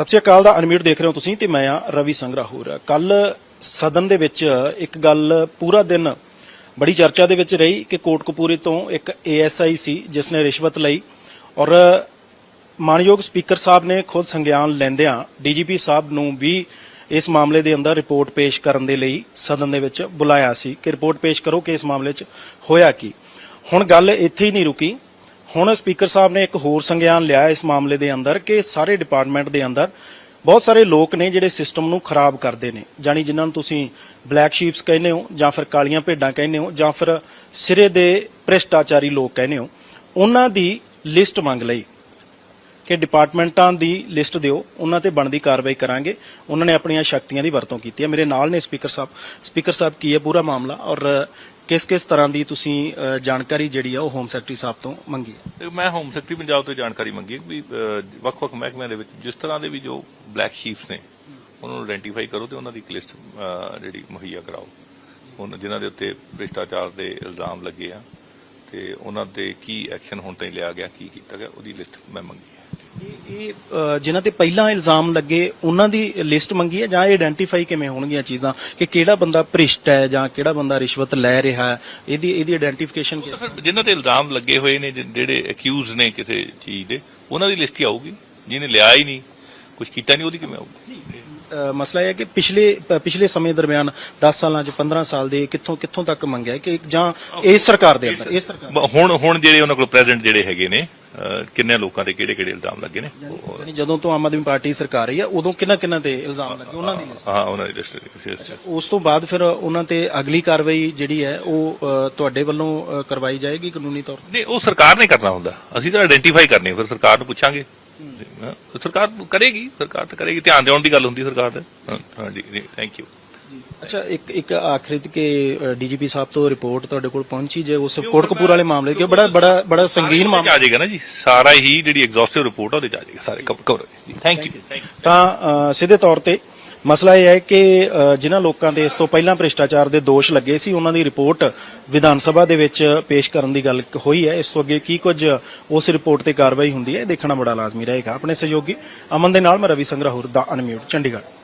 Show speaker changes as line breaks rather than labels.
ਸਤਿ ਸ਼੍ਰੀ ਅਕਾਲ ਦਾ ਅਨਮਿਊਟ ਦੇਖ ਰਹੇ ਹੋ ਤੁਸੀਂ ਤੇ ਮੈਂ ਆ ਰਵੀ ਸੰਗਰਾਹੂਰ। ਕੱਲ ਸਦਨ ਦੇ ਵਿੱਚ ਇੱਕ ਗੱਲ ਪੂਰਾ ਦਿਨ ਬੜੀ ਚਰਚਾ ਦੇ ਵਿੱਚ ਰਹੀ ਕਿ ਕੋਟਕਪੂਰੇ ਤੋਂ ਇੱਕ ਏਐਸਆਈ ਸੀ, ਜਿਸ ਨੇ ਰਿਸ਼ਵਤ ਲਈ ਔਰ ਮਾਨਯੋਗ ਸਪੀਕਰ ਸਾਹਿਬ ਨੇ ਖੁਦ ਸੰਗਿਆਨ ਲੈਂਦਿਆਂ ਡੀਜੀਪੀ ਸਾਹਿਬ ਨੂੰ ਵੀ ਇਸ ਮਾਮਲੇ ਦੇ ਅੰਦਰ ਰਿਪੋਰਟ ਪੇਸ਼ ਕਰਨ ਦੇ ਲਈ ਸਦਨ ਦੇ ਵਿੱਚ ਬੁਲਾਇਆ ਸੀ ਕਿ ਰਿਪੋਰਟ ਪੇਸ਼ ਕਰੋ ਕਿ ਇਸ ਮਾਮਲੇ 'ਚ ਹੋਇਆ ਕੀ। ਹੁਣ ਗੱਲ ਇੱਥੇ ਹੀ ਨਹੀਂ ਰੁਕੀ। ਹੁਣ ਸਪੀਕਰ ਸਾਹਿਬ ਨੇ ਇੱਕ ਹੋਰ ਸੰਗਿਆਨ ਲਿਆ ਇਸ ਮਾਮਲੇ ਦੇ ਅੰਦਰ ਕਿ ਸਾਰੇ ਡਿਪਾਰਟਮੈਂਟ ਦੇ ਅੰਦਰ ਬਹੁਤ ਸਾਰੇ ਲੋਕ ਨੇ ਜਿਹੜੇ ਸਿਸਟਮ ਨੂੰ ਖਰਾਬ ਕਰਦੇ ਨੇ। ਜਾਨੀ ਜਿਨ੍ਹਾਂ ਨੂੰ ਤੁਸੀਂ ਬਲੈਕ ਸ਼ੀਪਸ ਕਹਿੰਦੇ ਹੋ ਜਾਂ ਫਿਰ ਕਾਲੀਆਂ ਭੇਡਾਂ ਕਹਿੰਦੇ ਹੋ ਜਾਂ ਫਿਰ ਸਿਰੇ ਦੇ ਭ੍ਰਿਸ਼ਟਾਚਾਰੀ ਲੋਕ ਕਹਿੰਦੇ ਹੋ, ਉਹਨਾਂ ਦੀ ਲਿਸਟ ਮੰਗ ਲਈ। ਕਿ ਡਿਪਾਰਟਮੈਂਟਾਂ ਦੀ ਲਿਸਟ ਦਿਓ, ਉਹਨਾਂ ਤੇ ਬਣਦੀ ਕਾਰਵਾਈ ਕਰਾਂਗੇ। ਉਹਨਾਂ ਨੇ ਆਪਣੀਆਂ ਸ਼ਕਤੀਆਂ ਦੀ ਵਰਤੋਂ ਕੀਤੀ ਹੈ। ਮੇਰੇ ਨਾਲ ਨੇ ਸਪੀਕਰ ਸਾਹਿਬ। ਸਪੀਕਰ ਸਾਹਿਬ, ਕੀ ਹੈ ਪੂਰਾ ਮਾਮਲਾ? ਔਰ ਕਿਸ ਕਿਸ ਤਰ੍ਹਾਂ ਦੀ ਤੁਸੀਂ ਜਾਣਕਾਰੀ ਜਿਹੜੀ ਆ ਉਹ ਹੋਮ ਸੈਕਟਰੀ ਸਾਹਿਬ ਤੋਂ ਮੰਗੀ ਹੈ?
ਮੈਂ ਹੋਮ ਸੈਕਟਰੀ ਪੰਜਾਬ ਤੋਂ ਜਾਣਕਾਰੀ ਮੰਗੀ ਵੀ ਵੱਖ-ਵੱਖ ਮਹਿਕਮਿਆਂ ਦੇ ਵਿੱਚ ਜਿਸ ਤਰ੍ਹਾਂ ਦੇ ਵੀ ਜੋ ਬਲੈਕ ਸ਼ੀਪਸ ਨੇ, ਉਹਨਾਂ ਨੂੰ ਆਇਡੈਂਟੀਫਾਈ ਕਰੋ ਤੇ ਉਹਨਾਂ ਦੀ ਇੱਕ ਲਿਸਟ ਜਿਹੜੀ ਮੁਹੱਈਆ ਕਰਾਓ। ਉਹਨਾਂ ਜਿਨ੍ਹਾਂ ਦੇ ਉੱਤੇ ਭ੍ਰਿਸ਼ਟਾਚਾਰ ਦੇ ਇਲਜ਼ਾਮ ਲੱਗੇ ਆ, ਤੇ ਉਹਨਾਂ ਤੇ ਕੀ ਐਕਸ਼ਨ ਹੁਣ ਤਾਈਂ ਲਿਆ ਗਿਆ, ਕੀ ਕੀਤਾ ਗਿਆ, ਉਹਦੀ ਲਿਸਟ ਮੈਂ ਮੰਗੀ ਹੈ।
ਇਹ ਜਿਨ੍ਹਾਂ ਤੇ ਪਹਿਲਾਂ ਇਲਜ਼ਾਮ ਲੱਗੇ ਉਹਨਾਂ ਦੀ ਲਿਸਟ ਮੰਗੀ ਹੈ ਜਾਂ ਆਇਡੈਂਟੀਫਾਈ ਕਿਵੇਂ ਹੋਣਗੀਆਂ ਚੀਜ਼ਾਂ? ਕਿ ਕਿਹੜਾ ਬੰਦਾ ਭ੍ਰਿਸ਼ਟ ਹੈ ਜਾਂ ਕਿਹੜਾ ਬੰਦਾ ਰਿਸ਼ਵਤ ਲੈ ਰਿਹਾ ਹੈ? ਇਹਦੀ ਇਹਦੀ ਆਇਡੈਂਟੀਫਿਕੇਸ਼ਨ
ਫਿਰ ਜਿਨ੍ਹਾਂ ਤੇ ਇਲਜ਼ਾਮ ਲੱਗੇ ਹੋਏ ਨੇ ਜਿਹੜੇ ਅਕਿਊਜ਼ ਨੇ ਕਿਸੇ ਚੀਜ਼ ਦੇ ਉਹਨਾਂ ਦੀ ਲਿਸਟ ਹੀ ਆਊਗੀ। ਜਿਹਨੇ ਲਿਆ ਹੀ ਨਹੀਂ ਕੁਝ ਕੀਤਾ ਨਹੀਂ ਉਹਦੀ ਕਿਵੇਂ ਆਊਗੀ?
ਮਸਲਾ ਇਹ ਹੈ ਕਿ ਪਿਛਲੇ ਪਿਛਲੇ ਸਮੇਂ ਦਰਮਿਆਨ 10 ਸਾਲਾਂ ਚ 15 ਸਾਲ ਦੇ ਕਿੱਥੋਂ ਕਿੱਥੋਂ ਤੱਕ ਮੰਗਿਆ ਕਿ ਜਾਂ ਇਸ ਸਰਕਾਰ ਦੇ ਅੰਦਰ ਇਸ ਸਰਕਾਰ
ਹੁਣ ਹੁਣ ਜਿਹੜੇ ਉਹਨਾਂ ਕੋਲ ਪ੍ਰੈਜ਼ੈਂਟ ਜਿਹੜੇ ਹੈਗੇ ਨੇ ਕਿੰਨੇ ਲੋਕਾਂ ਤੇ ਕਿਹੜੇ ਕਿਹੜੇ ਇਲਜ਼ਾਮ ਲੱਗੇ ਨੇ?
ਯਾਨੀ ਜਦੋਂ ਤੋਂ ਆਮ ਆਦਮੀ ਪਾਰਟੀ ਸਰਕਾਰ ਰਹੀ ਹੈ ਉਦੋਂ ਕਿੰਨਾ ਕਿੰਨਾ ਤੇ ਇਲਜ਼ਾਮ ਲੱਗੇ? ਉਹਨਾਂ ਦੀ।
ਹਾਂ ਉਹਨਾਂ ਦੀ ਲਿਸਟ
ਉਸ ਤੋਂ ਬਾਅਦ ਫਿਰ ਉਹਨਾਂ ਤੇ ਅਗਲੀ ਕਾਰਵਾਈ ਜਿਹੜੀ ਹੈ ਉਹ ਤੁਹਾਡੇ ਵੱਲੋਂ ਕਰਵਾਈ ਜਾਏਗੀ ਕਾਨੂੰਨੀ ਤੌਰ
ਨਹੀਂ ਉਹ ਸਰਕਾਰ ਨੇ ਕਰਨਾ ਹੁੰਦਾ। ਅਸੀਂ ਤਾਂ ਆਇਡੈਂਟੀਫਾਈ ਕਰਨੀ ਫਿਰ ਸਰਕਾਰ ਨੂੰ ਪੁੱਛਾਂਗੇ। ਸਰਕਾਰ ਕਰੇਗੀ ਸਰਕਾਰ ਤਾਂ ਕਰੇਗੀ ਧਿਆਨ ਦੇਣ ਦੀ ਗੱਲ ਹੁੰਦੀ ਸਰਕਾਰ ਦੇ ਹਾਂ ਹਾਂ ਜੀ ਥੈਂਕ ਯੂ
ਅੱਛਾ ਇੱਕ ਇੱਕ ਆਖਰੀ ਤੇ ਕਿ ਡੀਜੀਪੀ ਸਾਹਿਬ ਤੋਂ ਰਿਪੋਰਟ ਤੁਹਾਡੇ ਕੋਲ ਪਹੁੰਚੀ ਜੇ ਉਸ ਕੋਟਕਪੂਰ ਵਾਲੇ ਮਾਮਲੇ ਕਿ ਬੜਾ ਬੜਾ ਬੜਾ ਸੰਗੀਨ ਮਾਮਲਾ।
ਆ ਜਾਏਗਾ ਨਾ ਜੀ। ਸਾਰਾ ਹੀ ਜਿਹੜੀ ਐਗਜ਼ੌਸਟਿਵ ਰਿਪੋਰਟ ਉਹਦੇ ਚ ਆ ਜਾਏਗਾ। ਸਾਰੇ ਕਵਰ ਜੀ ਥੈਂਕ ਯੂ
ਤਾਂ ਸਿੱਧੇ ਤੌਰ ਤੇ ਮਸਲਾ ਇਹ ਹੈ ਕਿ ਜਿਨ੍ਹਾਂ ਲੋਕਾਂ ਦੇ ਇਸ ਤੋਂ ਪਹਿਲਾਂ ਭ੍ਰਿਸ਼ਟਾਚਾਰ ਦੇ ਦੋਸ਼ ਲੱਗੇ ਸੀ ਉਹਨਾਂ ਦੀ ਰਿਪੋਰਟ ਵਿਧਾਨ ਸਭਾ ਦੇ ਵਿੱਚ ਪੇਸ਼ ਕਰਨ ਦੀ ਗੱਲ ਹੋਈ ਹੈ। ਇਸ ਤੋਂ ਅੱਗੇ ਕੀ ਕੁਝ ਉਸ ਰਿਪੋਰਟ ਤੇ ਕਾਰਵਾਈ ਹੁੰਦੀ ਹੈ ਇਹ ਦੇਖਣਾ ਬੜਾ ਲਾਜ਼ਮੀ ਰਹੇਗਾ। ਆਪਣੇ ਸਹਿਯੋਗੀ ਅਮਨ ਦੇ ਨਾਲ ਮੈਂ ਰਵੀ ਸੰਗਰਾਹੁਰ ਦਾ ਅਨਮਿਊਟ ਚੰਡੀਗੜ੍ਹ।